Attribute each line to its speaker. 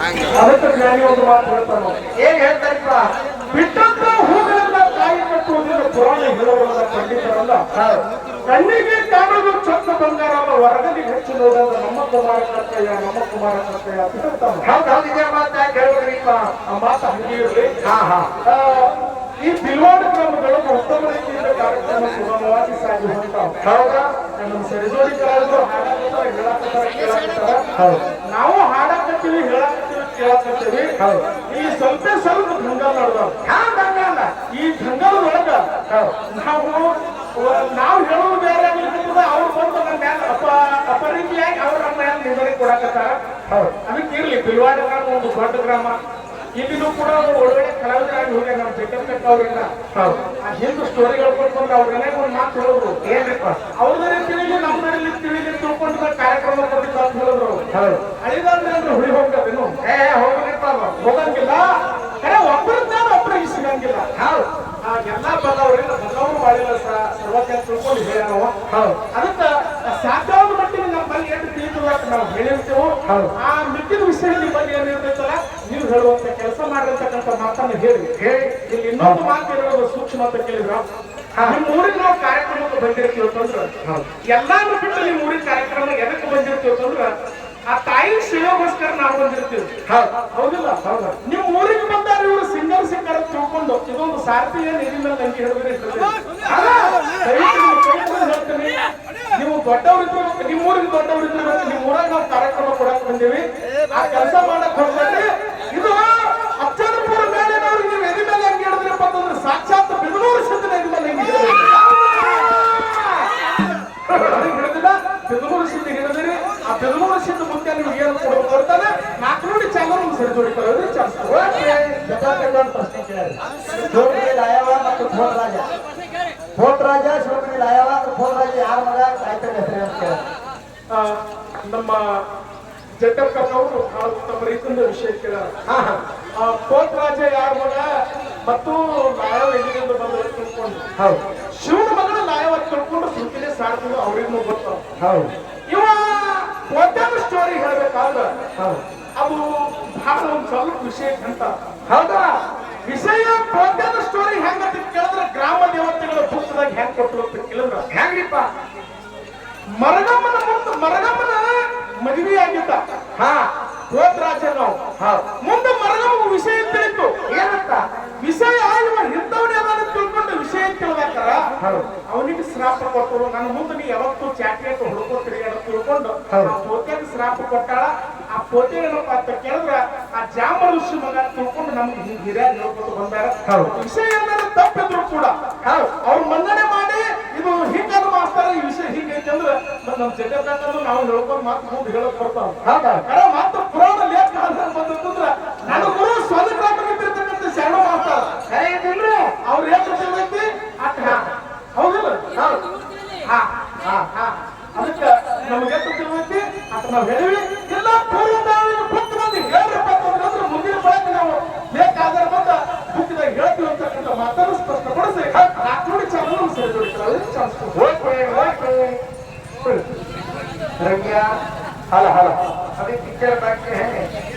Speaker 1: ಅದಕ್ಕೆ ಜ್ಞಾನಿ ಒಂದು ಮಾತು ಹೇಳ್ತಾನೆ
Speaker 2: ಏನ್ ಹೇಳ್ತಾರಪ್ಪ
Speaker 1: ಬಿಟ್ಟಂತ ಹೂಗಳಿಂದ ಕಾಯಿ ಕಟ್ಟುವುದಿಲ್ಲ ಪುರಾಣ ಹೇಳುವುದಿಲ್ಲ ಪಂಡಿತರಲ್ಲ ಕಣ್ಣಿಗೆ ಕಾಣೋದು ಚಂದ ಬಂಗಾರ ಹೊರಗಡೆ ಹೆಚ್ಚು ನೋಡೋದು ನಮ್ಮ ಕುಮಾರ ಕರ್ತಯ್ಯ ನಮ್ಮ ಕುಮಾರ ಕರ್ತಯ್ಯ ಅಂತ ಹೇಳ್ತಾನೆ.
Speaker 2: ಹೌದ್ ಹೌದ್. ಇದೇ ಮಾತ ಕೇಳ್ಬೇಕ್ರಿಪ್ಪ
Speaker 1: ಆ ಮಾತು ಹಂಗೆ ಇರ್ಲಿ.
Speaker 2: ಹಾ ಹಾ.
Speaker 1: ಈ ಬಿಲ್ವಾಡ ಕ್ರಮಗಳು ಉತ್ತಮ ರೀತಿಯಿಂದ ಕಾರ್ಯಕ್ರಮ ಸುಗಮವಾಗಿ ಸಾಗಿ ಹೊಂಟಾವ
Speaker 2: ಹೌದಾ?
Speaker 1: ನಮ್ಮ ಸರಿಜೋಡಿ ಕಲಾವಿದರು ಹಾಡಾಕತ್ತಾರ ಕೇಳಾಕತ್ತಾರ. ನಾವು ಹಾಡಾಕತ್ತೀವಿ ಹೇಳಾಕತ್ತೀವಿ. ಕೇಳಾಕತ್ತೀವಿ
Speaker 2: ಹೌದು.
Speaker 1: ಈ ಸ್ವಲ್ಪ ಸ್ವಲ್ಪ ದಂಗಲ್ ನಡೆದಾವ ಈ ದಂಗಲದೊಳಗ ನಾವು ನಾವು ಹೇಳೋದು ಬೇರೆ ಆಗ್ಲಿಕ್ಕತ್ತದ ಅವ್ರು ಬಂದು ನಮ್ಮ ಮ್ಯಾಲ ಅಪ ಅಪರೀತಿಯಾಗಿ ಅವ್ರು ನಮ್ಮ ಮ್ಯಾಲ ನಿಂದನೆ ಕೊಡಕತ್ತಾರ.
Speaker 2: ಹೌದು.
Speaker 1: ಅದಕ್ಕೆ ಇರ್ಲಿ ಬಿಲ್ವಾಡ ಗ್ರಾಮ ಒಂದು ದೊಡ್ಡ ಗ್ರಾಮ. ಇಲ್ಲಿನೂ ಕೂಡ ಅವ್ರು ಒಳಗಡೆ ಕಲಾವಿದರಾಗಿ ಹೋಗಿ ನಮ್ಮ ಜಗತ್ತಕ್ಕ ಅವ್ರನ್ನ
Speaker 2: ಹೌದು.
Speaker 1: ಸ್ಟೋರಿ ಬಂದು ಅವ್ರ ಮನೆಗೆ ಒಂದು ಮಾತು ಹೇಳಿದ್ರು
Speaker 2: ಏನ್ರಿಪ್ಪ?
Speaker 1: ಅವ್ರದೇ ತಿಳಿಲಿ ನಮ್ಮದಲ್ಲಿ ತಿಳಿಲಿ ತಿಳ್ಕೊಂಡು ಕಾರ್ಯಕ್ರಮ ಕೊಟ್ಟಿದ್ದ ಅಂತ ಹೇಳಿದ್ರು
Speaker 2: ಹೌದು
Speaker 1: ಅಳಿದಂದ್ರೆ ಅಂದ್ರೆ ಹುಳಿ ಹೋಗ್ತದೇನು
Speaker 2: ಏ ಹೋಗ್ರಿಪ್ಪ
Speaker 1: ಹೋಗಂಗಿಲ್ಲ ಕರೆ ಒಬ್ಬರನ್ನ ಒಬ್ಬರಿಗೆ ಸಿಗಂಗಿಲ್ಲ
Speaker 2: ಹೌದು
Speaker 1: ಆ ಎಲ್ಲಾ ಬಲ್ಲವ್ರಿಂದ ಬಲ್ಲವರು ಮಾಡಿಲ್ಲ ಸರ್ವಜ್ಞ ತಿಳ್ಕೊಂಡು ಹೇಳ ನಾವು
Speaker 2: ಹೌದು.
Speaker 1: ಅದಕ್ಕೆ ಸಾಧ್ಯವಾದ ಮಟ್ಟಿಗೆ ನಮ್ಮಲ್ಲಿ ಎಷ್ಟು ತಿಳಿತದ ನಾವು ಹೇಳಿರ್ತೇವೆ. ಆ ಮಿಕ್ಕಿದ ವಿಷಯ ನಿಮ್ಮಲ್ಲಿ ಏನಿರ್ತೈತಲ್ಲ ನೀವು ಹೇಳುವಂತ ಕೆಲಸ ಮಾಡಿರ್ತಕ್ಕಂಥ ಮಾತನ್ನ ಹೇಳಿ. ಇಲ್ಲಿ ಇನ್ನೊಂದು ಮಾತು ಇರೋದು ಸೂಕ್ಷ್ಮ ಅಂತ ಕೇಳಿದ್ರ? ನಿಮ್ಮ ಊರಿಗೆ ನಾವು ಕಾರ್ಯಕ್ರಮಕ್ಕೆ ಬಂದಿರ್ತೀವಿ ಅಂತಂದ್ರ
Speaker 2: ಹೌದು.
Speaker 1: ಎಲ್ಲಾನು ಬಿಟ್ಟು ನಿಮ್ಮ ಊರಿನ ಕಾರ್ಯಕ್ರಮ ಎದಕ್ಕೆ ಬಂದಿರ್ತೀವಿ ಅಂತಂದ್ರ ಆ ತಾಯಿ ಸೇವೆಗೋಸ್ಕರ ನಾವು ಬಂದಿರ್ತೀವಿ.
Speaker 2: ಹೌದು.
Speaker 1: ಹೌದಿಲ್ಲ?
Speaker 2: ಹೌದು.
Speaker 1: ನಿಮ್ಮ ಊರಿಗೆ ಬಂದಾರ ಇವರು ಸಿಂಗರ್ ಸಿಂಗರ್ ತಿಳ್ಕೊಂಡು ಇದೊಂದು ಸಾರ್ಥಿ ಏನು ಮೇಲೆ ನಂಗೆ ಹೇಳಿದ್ರೆ ಹೇಳ್ತೀನಿ ನೀವು ದೊಡ್ಡವರಿದ್ರು ನಿಮ್ಮ ಊರಿಗೆ ದೊಡ್ಡವರಿದ್ರು ನಿಮ್ಮ ಊರಾಗ ನಾವು ಕಾರ್ಯಕ್ರಮ ಕೊಡಕ್ ಬಂದೀವಿ. ಆ ಕೆಲಸ ಮಾಡಕ್ ಹೋಗ್ಬೇಡಿ ಇದು ಅಚ್ಚನಪುರ ಮೇಲಿನವ್ರಿಗೆ ನೀವು ಎದಿ ಮೇಲೆ ಹೆಂಗೆ ಹೇಳಿದ್ರಪ್ಪ ಅಂತಂದ್ರೆ ಸಾಕ್ಷಾತ್ ಬೆಂಗಳೂರು ಸಿದ್ಧನ ಎದಿ ಮೇಲೆ ಹೆಂಗೆ ಹಿಡಿದಿಲ್ಲ ಬೆಂಗಳೂರು ಸಿದ್ಧ ಹಿಡಿದಿರಿ ಆ ಬೆಂಗಳೂರು ಸಿದ್ಧ ಮುಂದೆ ನಿಮ್ಗೆ ಏನು ಕೊಡೋದು ಬರ್ತಾನೆ ನಾಲ್ಕು ನೋಡಿ ಚಾನಲ್ ಸರಿ ಚಾನ್ಸ್
Speaker 2: ಪ್ರಶ್ನೆ ಕೇಳಿ ಶಿವಮೊಗ್ಗ ಲಾಯವ ಮತ್ತು ಭೋಟ್ ರಾಜ ಭೋಟ್ ರಾಜ ಶಿವಮೊಗ್ಗ ಲಾಯವ ಮತ್ತು ಭೋಟ್ ರಾಜ ಯಾರ ಮಗ ರೈತರ ಹೆಸರು ಅಂತ ಕೇಳಿ
Speaker 1: ನಮ್ಮ ಜಟ್ಟಪ್ಪನವರು ತಮ್ಮ ರೀತಿಯಿಂದ ವಿಷಯ
Speaker 2: ಕೇಳ
Speaker 1: ಆ ಕೋಟ್ ರಾಜ ಯಾರ ಮಗ ಮತ್ತು ಲಾಯವ ಎಲ್ಲಿಂದ ಬಂದ್ರೆ ತಿಳ್ಕೊಂಡು.
Speaker 2: ಹೌದು.
Speaker 1: ಶಿವನ ಮಗನ ಲಾಯವ ತಿಳ್ಕೊಂಡು ಸುತ್ತಿನೇ ಸಾಡ್ತಿದ್ರು ಅವ್ರಿಗೂ ಗೊತ್ತಾವ
Speaker 2: ಹೌದು.
Speaker 1: ಇವ ಒದ್ದಾದ ಸ್ಟೋರಿ ಹೇಳ್ಬೇಕಾದ್ರೆ
Speaker 2: ಹೌದು.
Speaker 1: ಅದು ಬಹಳ ಒಂದು ಸ್ವಲ್ಪ ವಿಷಯ ಅಂತ.
Speaker 2: ಹೌದಾ?
Speaker 1: ವಿಷಯ ಪದ್ಯದ ಸ್ಟೋರಿ ಹೆಂಗಂತ ಕೇಳಿದ್ರೆ ಗ್ರಾಮ ದೇವತೆಗಳ ಪುಸ್ತಕದಾಗ ಹೆಂಗ್ ಕೊಟ್ಟರು ಅಂತ ಕೇಳಿದ್ರ?
Speaker 2: ಹೆಂಗ್ರಿಪ್ಪ?
Speaker 1: ಮರಗಮ್ಮನ ಮುಂದೆ ಮರಗಮ್ಮನ ಮದುವೆ ಆಗಿದ್ದ
Speaker 2: ಹಾ
Speaker 1: ಹೋದ್ರಾಜ ನಾವು ಮುಂದೆ ಮರಗಮ್ಮ ವಿಷಯ ತಿಳಿತು
Speaker 2: ಏನಂತ?
Speaker 1: ವಿಷಯ ಇವ ಇಂಥವನೇ ಅದಾನ ತಿಳ್ಕೊಂಡು ವಿಷಯ ತಿಳಿದಾಕರ. ಅವನಿಗೆ ಶ್ರಾಪ ಕೊಟ್ಟರು. ನನ್ನ ಮುಂದೆ ನೀ ಯಾವತ್ತು ಚಾಕ್ಲೇಟ್ ಹುಡುಕೋತೀರಿ ಅಂತ ತಿಳ್ಕೊಂಡು ಪೋತೆಗೆ ಶ್ರಾಪ ಕೊಟ್ಟಾಳ. ಆ ಪೋತೆ ಏನಪ್ಪ ಅಂತ ಕೇಳಿದ್ರ ಆ ಜಾಮ ಋಷಿ ಮಗ ತಿಳ್ಕೊಂಡು ನಮ್ಗೆ ಹಿಂಗ್ ಹೇಳ್ಕೊತ ಬಂದಾರ. ವಿಷಯ ಏನಾದ್ರು ತಪ್ಪಿದ್ರು ಕೂಡ. ಅವ್ರು ಮನ್ನಣೆ ಮಾಡಿ ಇದು ಹಿಂಗದ ಮಾಸ್ತಾರ ಈ ವಿಷಯ ಹೀಗೆ ಅಂದ್ರೆ ನಮ್ಮ ನಮ್ ಜಗತ್ತಂದ್ರೆ ನಾವು ಹೇಳ್ಕೊಂಡು ಮಾತು ಮುಂದೆ ಹೇಳಕ್ ಬರ್ತಾವ ಮಾತು ಪುರಾಣ ಲೇಖ ಅಂತ ಬಂದ್ರೆ ನನ್ನ ಗುರು ಸ್ವಂತ ಗ್ರಾಮದಲ್ಲಿರ್ತಕ್ಕಂಥ ಶರಣ ಮಾಸ್ತಾರ. ಅವ್ರ ಏನ್ ಹಾ. ಹೌದಿಲ್ಲ?
Speaker 2: ಹೌದು.
Speaker 1: ಹಾ. ಹಾ. ಹಾ. ಅದಕ್ಕೆ ನಮ್ಗೆ ಎಷ್ಟು ತಿಳಿದೈತಿ ಅಟ್ ನಾವ್ ಹೇಳಿವಿ ಎಲ್ಲ ಪೂರ್ವ ಬುಕ್ ಬಂದು ಹೇಳ್ರಪ್ಪ ಅಂತಂದ್ರೆ ಅಂದ್ರೆ ಮುಂದಿನ ಬಳಕೆ ನಾವು
Speaker 2: रंगिया हल हल। अभी पिक्चर बाकी है।